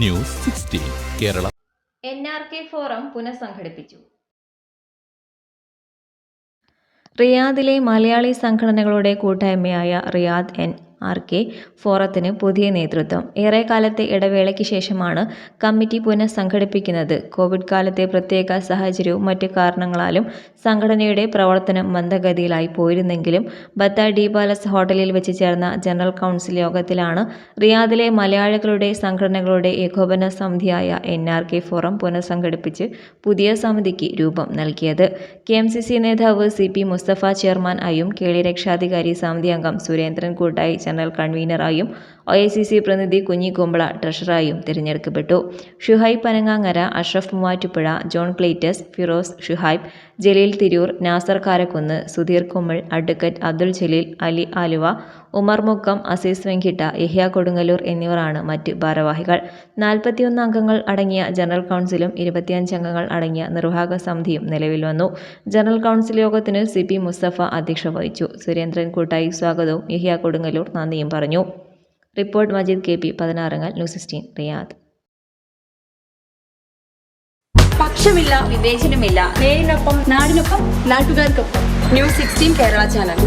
News sixteen Kerala. N R K forum പുനഃസംഘടിപ്പിച്ചു. റിയാദിലെ മലയാളി സംഘടനകളുടെ കൂട്ടായ്മയായ റിയാദ് എൻ ആർ കെ ഫോറത്തിന് പുതിയ നേതൃത്വം. ഏറെക്കാലത്തെ ഇടവേളയ്ക്ക് ശേഷമാണ് കമ്മിറ്റി പുനഃസംഘടിപ്പിക്കുന്നത്. കോവിഡ് കാലത്തെ പ്രത്യേക സാഹചര്യവും മറ്റു കാരണങ്ങളാലും സംഘടനയുടെ പ്രവർത്തനം മന്ദഗതിയിലായി പോയിരുന്നെങ്കിലും ബത്ത ഡി പാലസ് ഹോട്ടലിൽ വെച്ച് ചേർന്ന ജനറൽ കൗൺസിൽ യോഗത്തിലാണ് റിയാദിലെ മലയാളികളുടെ സംഘടനകളുടെ ഏകോപന സമിതിയായ എൻ ആർ കെ ഫോറം പുനഃസംഘടിപ്പിച്ച് പുതിയ സമിതിക്ക് രൂപം നൽകിയത്. കെ എം സി സി നേതാവ് സി പി മുസ്തഫ ചെയർമാൻ ആയും കേളി രക്ഷാധികാരി സമിതി അംഗം സുരേന്ദ്രൻ കൂട്ടായി ജനറൽ കൺവീനറായും ഒ ഐ സി സി പ്രതിനിധി കുഞ്ഞിക്കുമ്പള ട്രഷറായും തിരഞ്ഞെടുക്കപ്പെട്ടു. Shuhaib Panangangara Ashraf Muvattupuzha John Cletus Firoz Shuhaib Jaleel Tirur Nasar Karakkunnu Sudheer Kummil advocate Abdul Jaleel Ali Aluva Umar Mukkam Azeez Venkitta Yahya Kodungallur എന്നിവരാണ് മറ്റ് ഭാരവാഹികൾ. നാൽപ്പത്തിയൊന്ന് അംഗങ്ങൾ അടങ്ങിയ ജനറൽ കൗൺസിലും ഇരുപത്തിയഞ്ച് അംഗങ്ങൾ അടങ്ങിയ നിർവാഹക സമിതിയും നിലവിൽ വന്നു. ജനറൽ കൗൺസിൽ യോഗത്തിന് സി പി മുസ്തഫ അധ്യക്ഷ വഹിച്ചു. സുരേന്ദ്രൻ കൂട്ടായി സ്വാഗതവും. യഹ്യ കൊടുങ്ങല്ലൂർ നന്ദിയും പറഞ്ഞു. Report Majeed K P Pathinarangal news sixteen Riyadh. പക്ഷമില്ല വിവേചനമില്ല. നേരിനൊപ്പം നാടിനൊപ്പം നാട്ടുകാർക്കൊപ്പം. News sixteen Kerala channel.